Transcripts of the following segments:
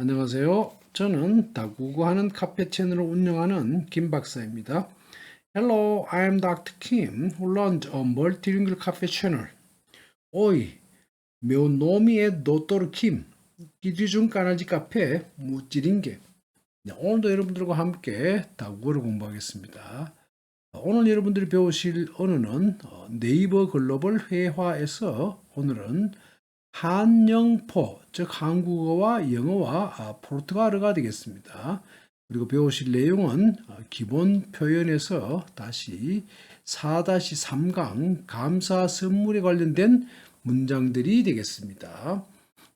안녕하세요. 저는 다국어하는 카페 채널을 운영하는 김 박사입니다. Hello, I'm Dr. Kim, who runs a multilingual cafe channel. Oi, meu nome é Dr. Kim. 기지 중 까나지 카페 무찌린게. 네, 오늘도 여러분들과 함께 다국어를 공부하겠습니다. 오늘 여러분들이 배우실 언어는 어, 네이버 글로벌 회화에서 오늘은 한영포, 즉 한국어와 영어와 아, 포르투갈어가 되겠습니다. 그리고 배우실 내용은 어, 기본 표현에서 다시 4-3강 감사 선물에 관련된 문장들이 되겠습니다.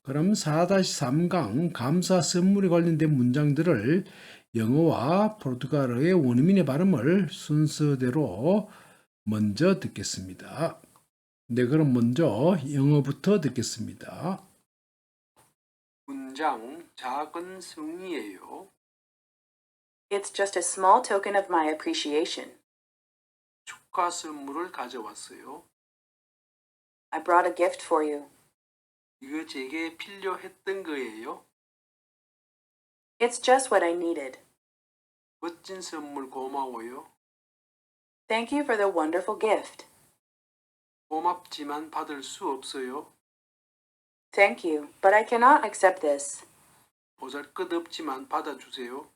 그럼 4-3강 감사 선물에 관련된 문장들을 영어와 포르투갈어의 원어민의 발음을 순서대로 먼저 듣겠습니다. 네, 그럼 먼저 영어부터 듣겠습니다. 문장 작은 승리예요. It's just a small token of my appreciation. 축하 선물을 가져왔어요. I brought a gift for you. 이거 제게 필요했던 거예요. It's just what I needed. 멋진 선물 고마워요. Thank you for the wonderful gift. 고맙지만 받을 수 없어요. Thank you, but I cannot accept this. 보잘것없지만 받아주세요.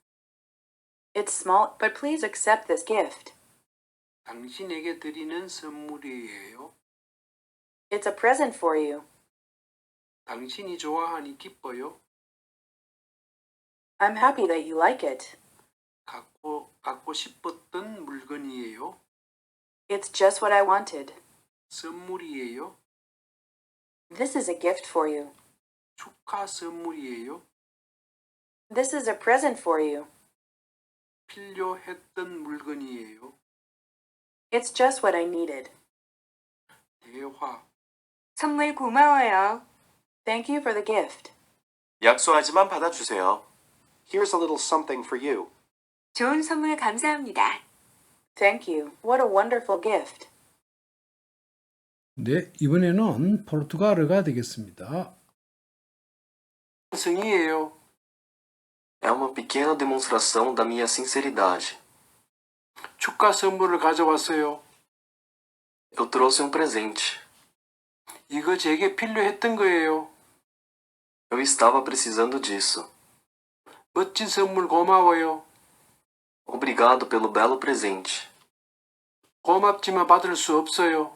It's small, but please accept this gift. 당신에게 드리는 선물이에요. It's a present for you. 당신이 좋아하니 기뻐요. I'm happy that you like it. 갖고 갖고 싶었던 물건이에요. It's just what I wanted. 선물이에요. This is a gift for you. 축하 선물이에요. This is a present for you. 필요했던 물건이에요. It's just what I needed. 대화 선물 고마워요. Thank you for the gift. 약소하지만 받아주세요. Here's a little something for you. 좋은 선물 감사합니다. Thank you. What a wonderful gift. 네, 이번에는 포르투갈어가 되겠습니다. 승이에요. É uma pequena demonstração da minha sinceridade. 축하 선물을 가져왔어요. Eu trouxe um presente. 이거 제게 필요했던 거예요. Eu estava precisando disso. 멋진 선물 고마워요. Obrigado pelo belo presente. 고맙지만 받을 수 없어요.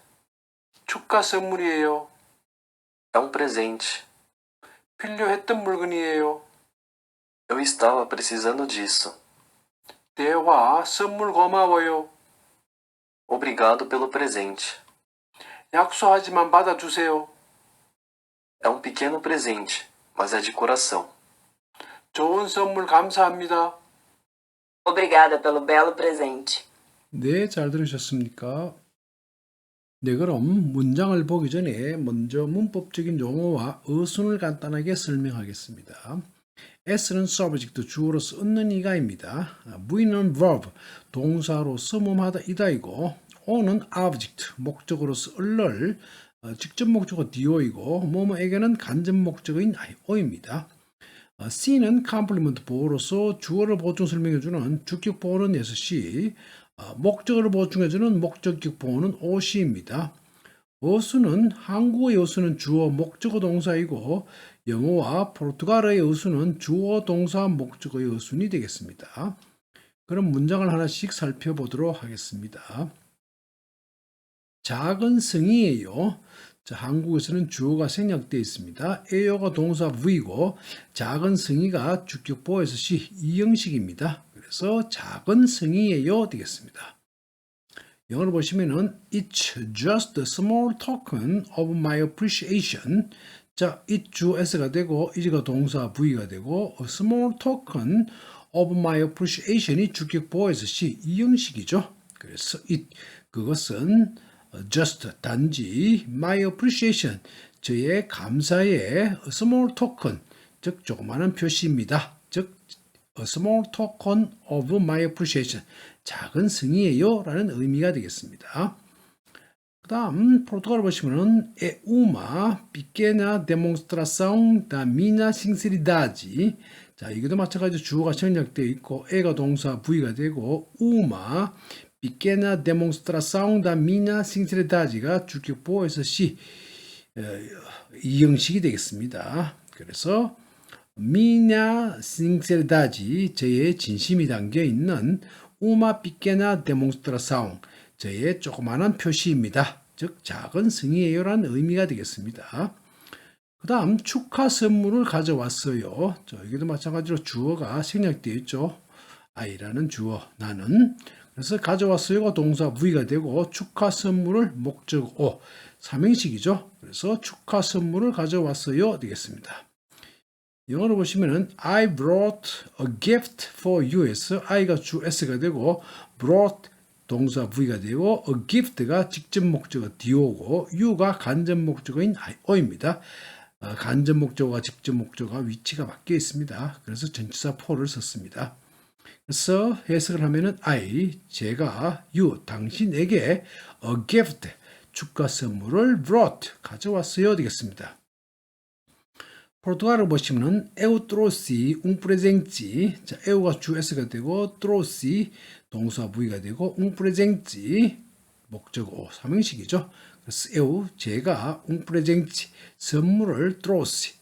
축하 선물이에요. É um presente. 필요했던 물건이에요. Eu estava precisando disso. 대화 선물 고마워요. Obrigado pelo presente. 약소하지만 받아주세요. É um pequeno presente, mas é de coração. 좋은 선물 감사합니다. Obrigada pelo belo presente. 네, 잘 들으셨습니까? 네, 그럼 문장을 보기 전에 먼저 문법적인 용어와 어순을 간단하게 설명하겠습니다. S는 subject, 주어로서 얻는 이가입니다. V는 verb, 동사로서 뭐뭐하다 이다이고 O는 object, 목적으로서 을를 어, 직접 목적어 do이고 뭐뭐에게는 간접 목적어인 o입니다. 어, C는 컴플리먼트 보호로서 주어를 보충 설명해주는 주격 보호는 6시, 어, 목적어를 보충해주는 목적격 보호는 5시입니다. 어수는 한국어의 어수는 주어 목적어 동사이고 영어와 포르투갈어의 어수는 주어 동사 목적어의 어순이 되겠습니다. 그럼 문장을 하나씩 살펴보도록 하겠습니다. 작은 성이에요. 자, 한국에서는 주어가 생략되어 있습니다. 에요가 동사 V고 작은 성이가 주격보에서 시 이형식입니다. 그래서 작은 성이에요 되겠습니다. 영어로 보시면은 It's just a small token of my appreciation. 자, it 주 s가 되고 is가 동사 v가 되고 a small token of my appreciation이 주격 보호에서 시 이 형식이죠. 그래서 it 그것은 just 단지 my appreciation 저의 감사의 small token 즉 조그마한 표시입니다. 즉 small token of my appreciation 작은 승이에요 라는 의미가 되겠습니다. 그 다음 포르투갈 보시면은 é uma pequena demonstração da minha sinceridade 자 이것도 마찬가지로 주어가 생략되어 있고 에가 동사 V가 되고 uma pequena demonstração da minha sinceridade가 주격 보호에서 시 어, 이 형식이 되겠습니다. 그래서 minha sinceridade 저의 진심이 담겨 있는 uma pequena demonstração 저의 조그마한 표시입니다. 즉 작은 승이에요라는 의미가 되겠습니다. 그 다음 축하 선물을 가져왔어요. 자, 여기도 마찬가지로 주어가 생략되어 있죠. I라는 주어 나는 그래서 가져왔어요가 동사 V가 되고 축하 선물을 목적 O 삼행식이죠. 그래서 축하 선물을 가져왔어요 되겠습니다. 영어로 보시면은 I brought a gift for you에서 I가 주 S가 되고 brought 동사 V가 되고 a gift가 직접 목적어 do고 you가 간접 목적어인 o입니다. 어, 간접 목적어와 직접 목적어가 위치가 바뀌어 있습니다. 그래서 전치사 for를 썼습니다. 그래서 해석을 하면은 I 제가 you 당신에게 a gift 축하 선물을 brought 가져왔어요 되겠습니다. 포르투갈을 보시면은 eu trouxe um presente. 자, eu가 주 S가 되고 trouxe 동사 V가 되고 um presente 목적어 삼형식이죠. 그래서 eu 제가 um presente 선물을 trouxe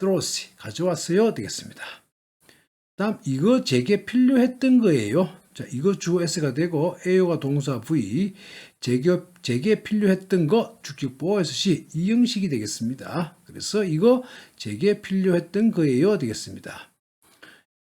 trouxe 가져왔어요 되겠습니다. 다음 이거 제게 필요했던 거예요. 자, 이거 주 S가 되고 eu가 동사 V 제게 제게 필요했던 거 주격 보호에서 시이 형식이 되겠습니다. 그래서 이거 제게 필요했던 거예요 되겠습니다.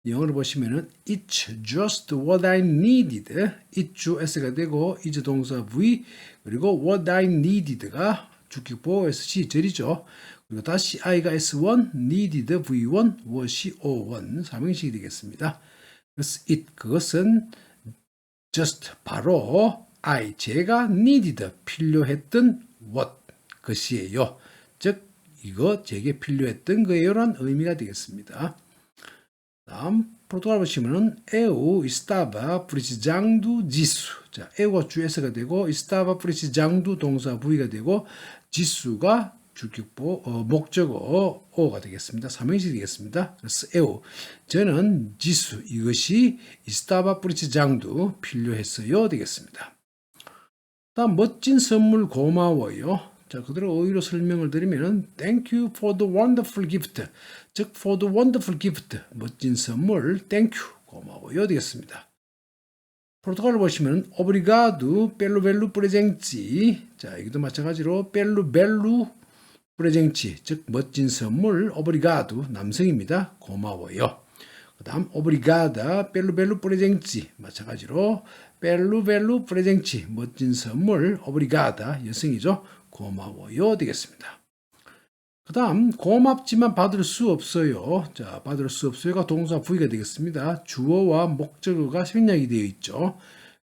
영어로 보시면은 it's just what I needed. it 주 S가 되고 is 동사 V 그리고 what I needed가 주격 보호에서 시 절이죠. 그리고 다시 I가 S1, needed V1, was이 O1 삼형식이 되겠습니다. 그래서 it 그것은 just 바로 I 제가 needed 필요했던 what 것이에요. 즉 이거 제게 필요했던 거예요라는 의미가 되겠습니다. 다음 포르투갈 보시면은 eu estava precisando disso. 자, eu가 주에서가 되고 estava precisando 동사 V가 되고 지수가 주격보 어, 목적어 o가 되겠습니다. 삼형식이 되겠습니다. 그래서 eu 저는 지수 이것이 estava precisando 필요했어요 되겠습니다. 다음 멋진 선물 고마워요. 자, 그대로 어휘로 설명을 드리면은 thank you for the wonderful gift. 즉 for the wonderful gift. 멋진 선물 thank you. 고마워요 되겠습니다. 포르투갈을 보시면 obrigado pelo belo presente. 자, 여기도 마찬가지로 presente. 즉 멋진 선물 obrigado 남성입니다. 고마워요. 그 다음 obrigada pelo belo presente. 마찬가지로 belo presente. 멋진 선물 obrigada 여성이죠. 고마워요 되겠습니다. 그 다음 고맙지만 받을 수 없어요. 자 받을 수 없어요가 동사 V가 되겠습니다. 주어와 목적어가 생략이 되어 있죠.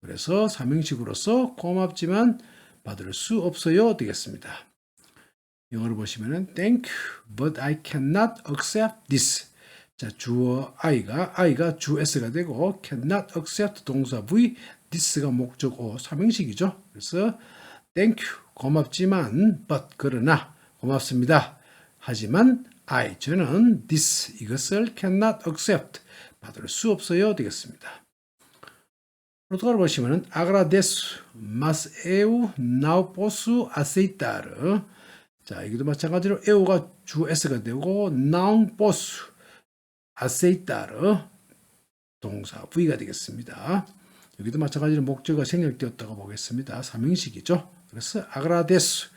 그래서 삼형식으로서 고맙지만 받을 수 없어요 되겠습니다. 영어로 보시면은 thank you but I cannot accept this. 자 주어 I가 I가 주 S가 되고 cannot accept 동사 V this가 목적어 삼형식이죠. 그래서 thank you 고맙지만 but 그러나 고맙습니다. 하지만 I 저는 this 이것을 cannot accept 받을 수 없어요 되겠습니다. 포르투갈 보시면은 agradeço, mas eu não posso aceitar. 자, 여기도 마찬가지로 eu가 주 s가 되고 não posso aceitar 동사 V가 되겠습니다. 여기도 마찬가지로 목적어가 생략되었다고 보겠습니다. 삼형식이죠. 그래서 agradeço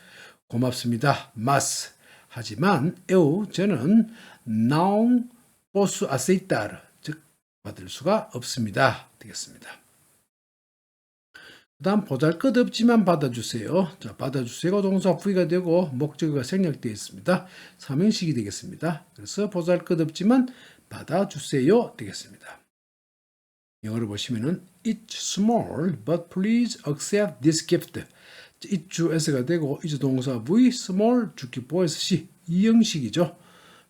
고맙습니다. mas 하지만 eu 저는 não posso aceitar 즉 받을 수가 없습니다. 되겠습니다. 그 다음 보잘것 없지만 받아주세요. 자, 받아주세요가 동사 V가 되고 목적어가 생략되어 있습니다. 삼형식이 되겠습니다. 그래서 보잘것 없지만 받아주세요 되겠습니다. 영어로 보시면은 It's small, but please accept this gift. it 주에서가 되고 이제 동사 V small 주기 보에서 시 이 형식이죠.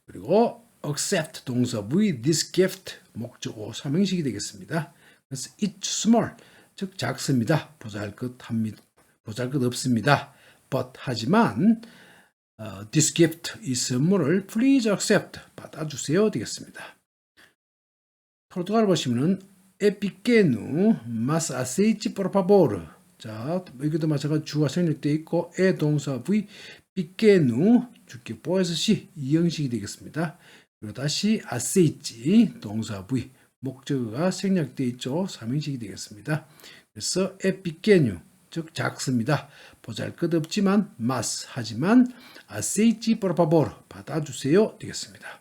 그리고 accept 동사 V this gift 목적어 삼형식이 되겠습니다. 그래서 it's small 즉 작습니다. 보잘것합니다. 보잘것 없습니다. but 하지만 어, this gift 이 선물을 please accept 받아주세요 되겠습니다. 포르투갈 보시면은 mas aceite por favor 자 여기도 마찬가지 주가 생략되어 있고 에 동사 v pequeno 주기 보에서 시 이 형식이 되겠습니다. 그리고 다시 aceite 동사 v 목적어가 생략되어 있죠. 삼형식이 되겠습니다. 그래서 pequeno 즉 작습니다. 보잘것없지만 mas 하지만 por favor 받아주세요 되겠습니다.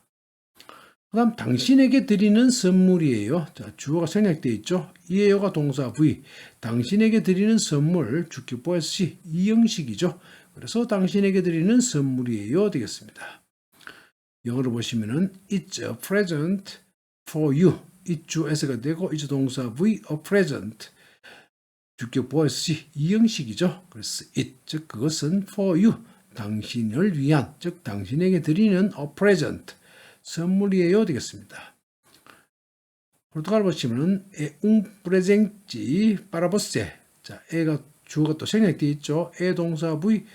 그 다음 당신에게 드리는 선물이에요. 자, 주어가 생략되어 있죠. 이에요가 동사 V. 당신에게 드리는 선물 주격보에서 시. 이 형식이죠. 그래서 당신에게 드리는 선물이에요. 되겠습니다. 영어로 보시면은 It's a present for you. 이 주에서가 되고 이주 동사 V a present 주격보에서 시. 이 형식이죠. 그래서 it 즉 그것은 for you. 당신을 위한 즉 당신에게 드리는 a present 선물이에요 되겠습니다. 포르투갈 보시면은 e un presente para você. 자, 에가 주어가 또 생략되어 있죠. 에 동사 V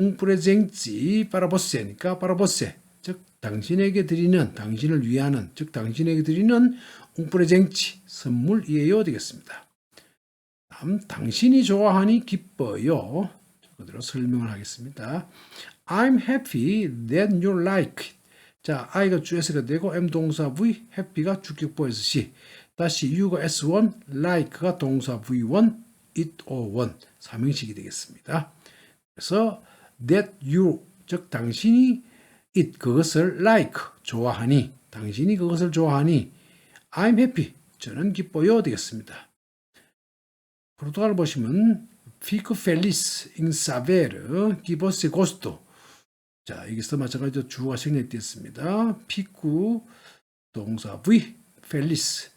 un presente para vocé니까 para você. 즉 당신에게 드리는 당신을 위하는 즉 당신에게 드리는 un presente 선물이에요 되겠습니다. 다음 당신이 좋아하니 기뻐요. 그대로 설명을 하겠습니다. I'm happy that you like. 자, I가 주에서가 되고 M 동사 V, happy가 주격보에서 시. 다시 U가 S1, like가 동사 V1, it or one 삼형식이 되겠습니다. 그래서 that you 즉 당신이 it 그것을 like 좋아하니 당신이 그것을 좋아하니 I'm happy 저는 기뻐요 되겠습니다. 포르투갈 보시면 fico feliz in saber que você gostou 자, 여기서 마찬가지로 주어가 생략되었습니다. 피쿠 동사 V 펠리스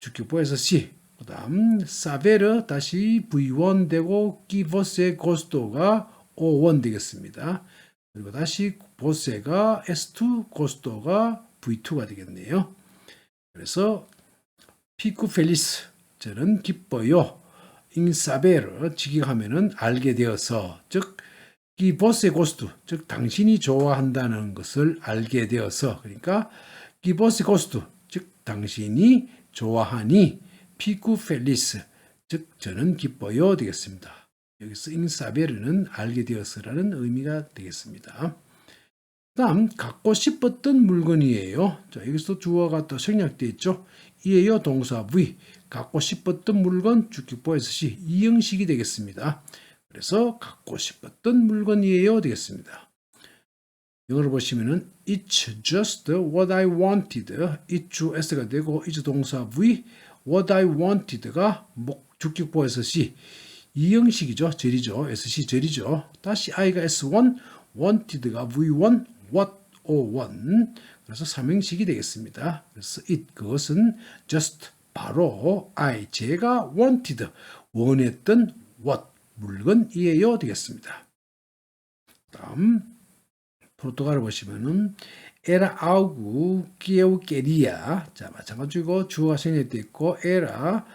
주격보에서 C 그 다음 사베르 다시 V1 되고 기버스의 고스토가 O1 되겠습니다. 그리고 다시 보세가 S2 고스토가 V2가 되겠네요. 그래서 피쿠 펠리스 저는 기뻐요. 인사베르 직역하면은 알게 되어서 즉이 보스의 고스트, 즉 당신이 좋아한다는 것을 알게 되어서 그러니까 기보스 고스트, 즉 당신이 좋아하니 피쿠 펠리스, 즉 저는 기뻐요 되겠습니다. 여기서 인사베르는 알게 되어서라는 의미가 되겠습니다. 다음 갖고 싶었던 물건이에요. 자 여기서 주어가 또 생략되어 있죠. 이에요 동사 V 갖고 싶었던 물건 주격보에서 시 이 형식이 되겠습니다. 그래서 갖고 싶었던 물건이에요 되겠습니다. 영어로 보시면은 It's just what I wanted. it 주 s가 되고 이주 동사 v what I wanted가 목 주격보에서 c 이 형식이죠. 절이죠. sc 절이죠. 다시 i가 s1 wanted가 v1 what o1 그래서 삼형식이 되겠습니다. 그래서 it 그것은 just 바로 I 제가 wanted 원했던 what 물건이에요 되겠습니다. 다음 포르투갈을 보시면은 에라 아우구 끼에우 깨리야 자 마찬가지고 주어가 생략되어 있고 에라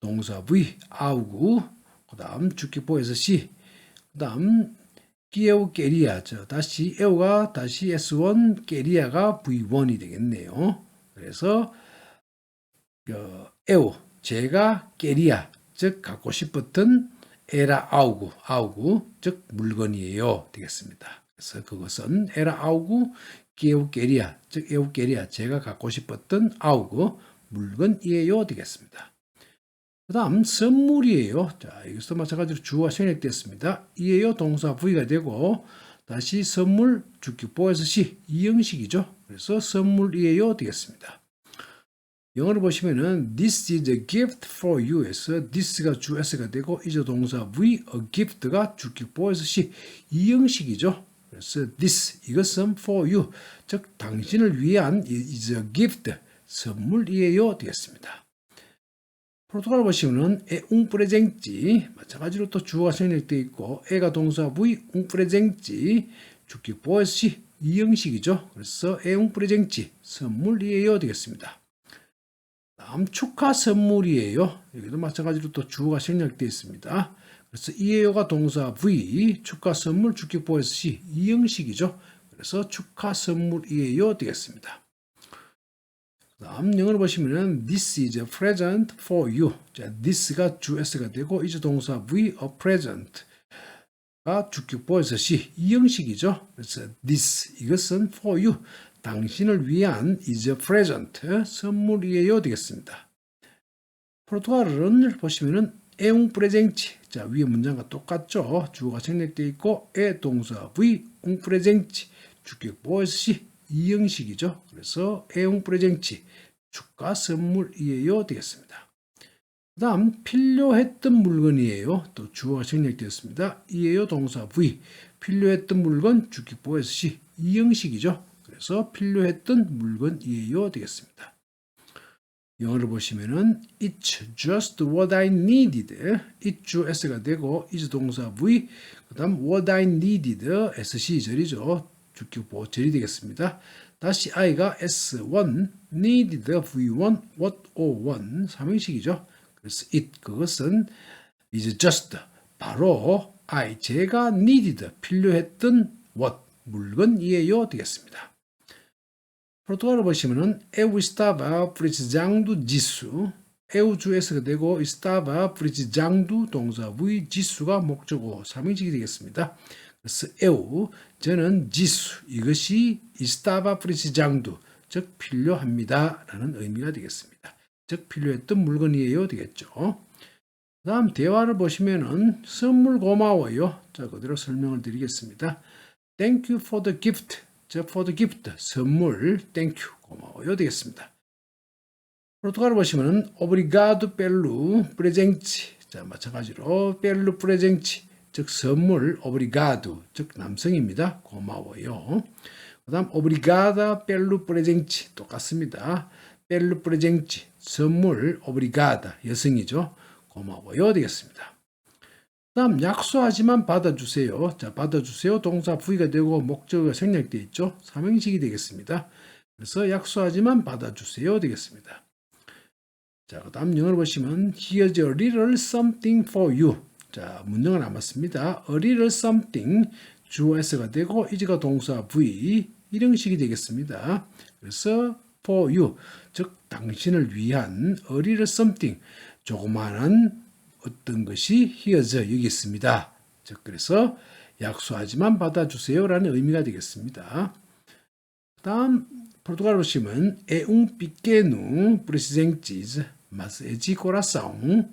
동사 V 아우구 그 다음 주기보에서 C 그 다음 끼에우 깨리야 저 다시 에우가 다시 S1 깨리야가 V1이 되겠네요. 그래서 그 에우 제가 깨리야 즉 갖고 싶었던 에라 아우구, 아우구, 즉 물건이에요. 되겠습니다. 그래서 그것은 에라 아우구 기에우게리아, 즉 에우게리아, 제가 갖고 싶었던 아우구 물건이에요. 되겠습니다. 그 다음 선물이에요. 자, 여기서 마찬가지로 주어가 생략됐습니다. 이에요 동사 V가 되고 다시 선물 주격보에서 시, 이 형식이죠. 그래서 선물이에요. 되겠습니다. 영어로 보시면은 this is a gift for you에서 this가 주 S가 되고 이제 동사 V a gift가 주격 보에서 시 이 형식이죠. 그래서 this 이것은 for you 즉 당신을 위한 is a gift 선물이에요 되겠습니다. 포르투갈 보시면은 un presente 마찬가지로 또 주어가 생략되어 있고 e가 동사 V un presente 주격 보에서 시이 형식이죠. 그래서 un presente 선물이에요 되겠습니다. 다음 축하 선물이에요. 여기도 마찬가지로 또 주어가 생략되어 있습니다. 그래서 이에요가 동사 V, 축하 선물 주격 보에서 시, 이 형식이죠. 그래서 축하 선물이에요 되겠습니다. 다음 영어로 보시면은 this is a present for you. 자, this가 주 S가 되고 이제 동사 V, a present. 가 주격 보에서 시, 이 형식이죠. 그래서 this, 이것은 for you. 당신을 위한 is a present, 선물이에요 되겠습니다. 포르투갈어를 보시면은 um presente. 자, 위에 문장과 똑같죠. 주어가 생략되어 있고 é 동사 V, um presente. 주격 보에서 시, 이 형식이죠. 그래서 um presente. 축가 선물이에요 되겠습니다. 그 다음 필요했던 물건이에요. 또 주어가 생략되었습니다. 이에요 동사 V. 필요했던 물건 주격 보에서 시, 이 형식이죠. 그래서 필요했던 물건이에요 되겠습니다. 영어를 보시면은 it's just what I needed. it 주 s가 되고 is 동사 v 그 다음 what I needed s 시절이죠. 주격 보절이 되겠습니다. 다시 i가 s1 needed v1 what o1 삼형식이죠. 그래서 it 그것은 is just 바로 I 제가 needed 필요했던 what 물건이에요 되겠습니다. 포르투갈어 보시면은 eu estava precisando disso. eu 주에서가 되고 estava precisando 동사 V 지수가 목적어 삼형식이 되겠습니다. 그래서 eu 저는 지수 이것이 estava precisando 즉 필요합니다라는 의미가 되겠습니다. 즉 필요했던 물건이에요 되겠죠. 다음 대화를 보시면은 선물 고마워요. 자 그대로 설명을 드리겠습니다. Thank you for the gift. 자, for the gift 선물 thank you 고마워요 되겠습니다. 포르투갈어 보시면은 obrigado pelo presente. 자, 마찬가지로 pelo presente 즉 선물 obrigado 즉 남성입니다. 고마워요. 그다음 obrigada pelo presente 똑같습니다. pelo presente 선물 obrigada 여성이죠. 고마워요 되겠습니다. 다음 약속하지만 받아주세요. 자 받아주세요 동사 V가 되고 목적어가 생략되어 있죠. 삼형식이 되겠습니다. 그래서 약속하지만 받아주세요 되겠습니다. 자 그 다음 영어를 보시면 Here's a little something for you. 자 문장을 남았습니다. A little something 주어 S가 되고 이제가 동사 V 일형식이 되겠습니다. 그래서 for you 즉 당신을 위한 a little something 조그마한 어떤 것이 here's 여기 있습니다. 즉 그래서 약속하지만 받아주세요라는 의미가 되겠습니다. 다음 포르투갈어 보시면 é um pequeno presentes mas é de coração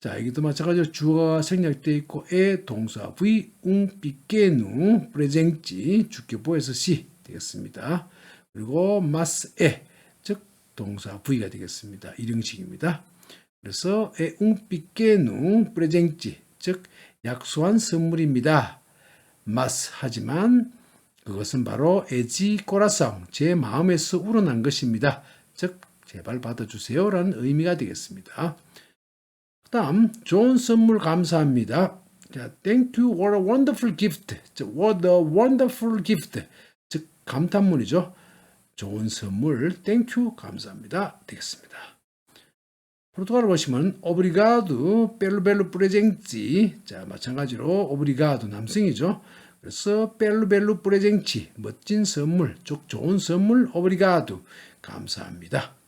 자 여기도 마찬가지로 주어가 생략되어 있고 é 동사 v um pequeno presente 주격보에서 시 되겠습니다. 그리고 é 즉 동사 v가 되겠습니다. 일형식입니다. 그래서 é um pequeno presente 즉 약소한 선물입니다. mas 하지만 그것은 바로 에지 코라상 제 마음에서 우러난 것입니다. 즉 제발 받아주세요라는 의미가 되겠습니다. 그다음 좋은 선물 감사합니다. 자, thank you, what a wonderful gift. 자, what a wonderful gift. 즉 감탄문이죠. 좋은 선물, thank you, 감사합니다. 되겠습니다. 포르투갈어 보시면 오브리가도 벨루벨루 프레젠치 자 마찬가지로 오브리가도 남성이죠. 그래서 벨루벨루 프레젠치 멋진 선물, 즉 좋은 선물 오브리가도 감사합니다.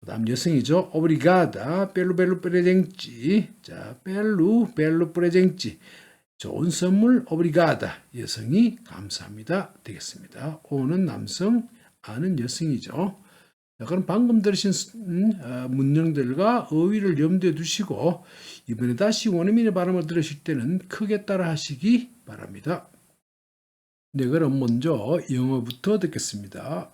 그다음 여성이죠. 오브리가다 벨루 벨루 프레젠치 자 벨루 벨루 프레젠치 좋은 선물 오브리가다 여성이 감사합니다 되겠습니다. 오는 남성, 아는 여성이죠. 자, 그럼 방금 들으신 음, 어, 문장들과 어휘를 염두에 두시고 이번에 다시 원어민의 발음을 들으실 때는 크게 따라 하시기 바랍니다. 네, 그럼 먼저 영어부터 듣겠습니다.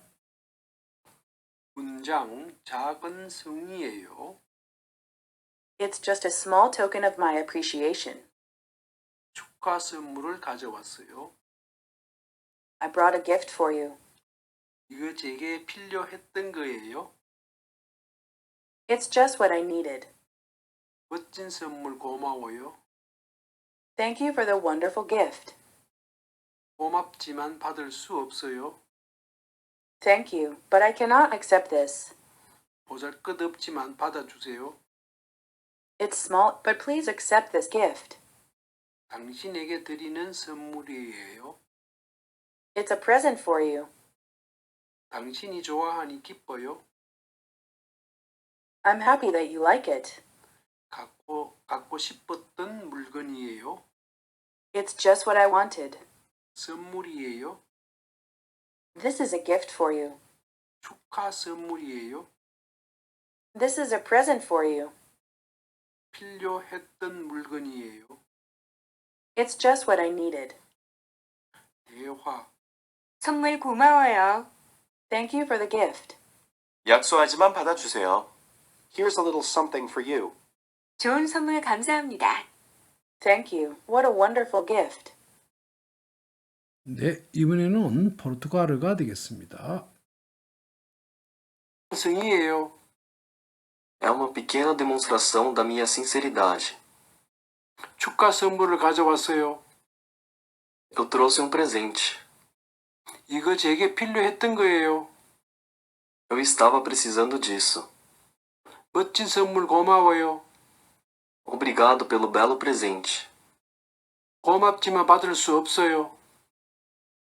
문장 작은 성의예요. It's just a small token of my appreciation. 축하 선물을 가져왔어요. I brought a gift for you. 이거 제게 필요했던 거예요. It's just what I needed. 멋진 선물 고마워요. Thank you for the wonderful gift. 고맙지만 받을 수 없어요. Thank you, but I cannot accept this. 보잘것없지만 받아주세요. It's small, but please accept this gift. 당신에게 드리는 선물이에요. It's a present for you. 당신이 좋아하니 기뻐요. I'm happy that you like it. 갖고 갖고 싶었던 물건이에요. It's just what I wanted. 선물이에요. This is a gift for you. 축하 선물이에요. This is a present for you. 필요했던 물건이에요. It's just what I needed. 대화 선물 고마워요. Thank you for the gift. 약소하지만 받아주세요. Here's a little something for you. 좋은 선물 감사합니다. Thank you. What a wonderful gift. 네, 이번에는 포르투갈어가 되겠습니다. 성이에요. É uma pequena demonstração da minha sinceridade. 축하 선물을 가져왔어요. Eu trouxe um presente. 이거 제게 필요했던 거예요. Eu estava precisando disso. 멋진 선물 고마워요. Obrigado pelo belo presente. 고맙지만 받을 수 없어요.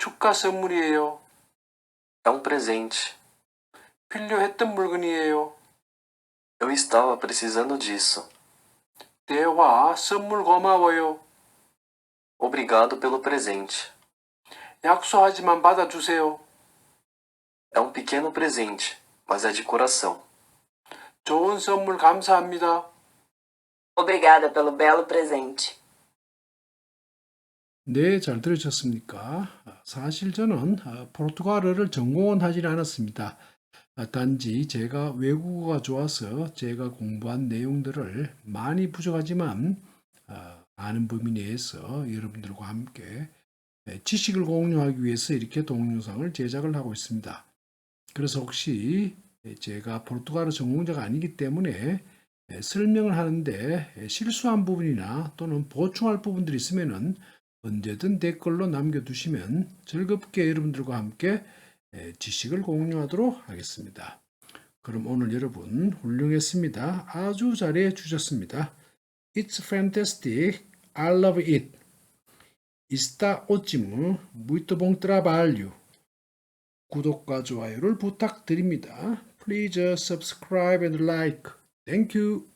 축하 선물이에요. É um presente. 필요했던 물건이에요. Eu estava precisando disso. 대화, 선물 고마워요. Obrigado pelo presente. 약소하지만 받아주세요. É um pequeno presente, mas é de coração. 좋은 선물 감사합니다. Obrigada pelo belo presente. 네, 잘 들으셨습니까? 아, 사실 저는 아, 포르투갈어를 전공은 하지 않았습니다. 아, 단지 제가 외국어가 좋아서 제가 공부한 내용들을 많이 부족하지만 아, 아는 범위 내에서 여러분들과 함께 예, 지식을 공유하기 위해서 이렇게 동영상을 제작을 하고 있습니다. 그래서 혹시 예, 제가 포르투갈어 전공자가 아니기 때문에 예, 설명을 하는데 예, 실수한 부분이나 또는 보충할 부분들이 있으면은 언제든 댓글로 남겨두시면 즐겁게 여러분들과 함께 에, 지식을 공유하도록 하겠습니다. 그럼 오늘 여러분 훌륭했습니다. 아주 잘해 주셨습니다. It's fantastic. I love it. Está ótimo. Muito bom trabalho. 구독과 좋아요를 부탁드립니다. Please subscribe and like. Thank you.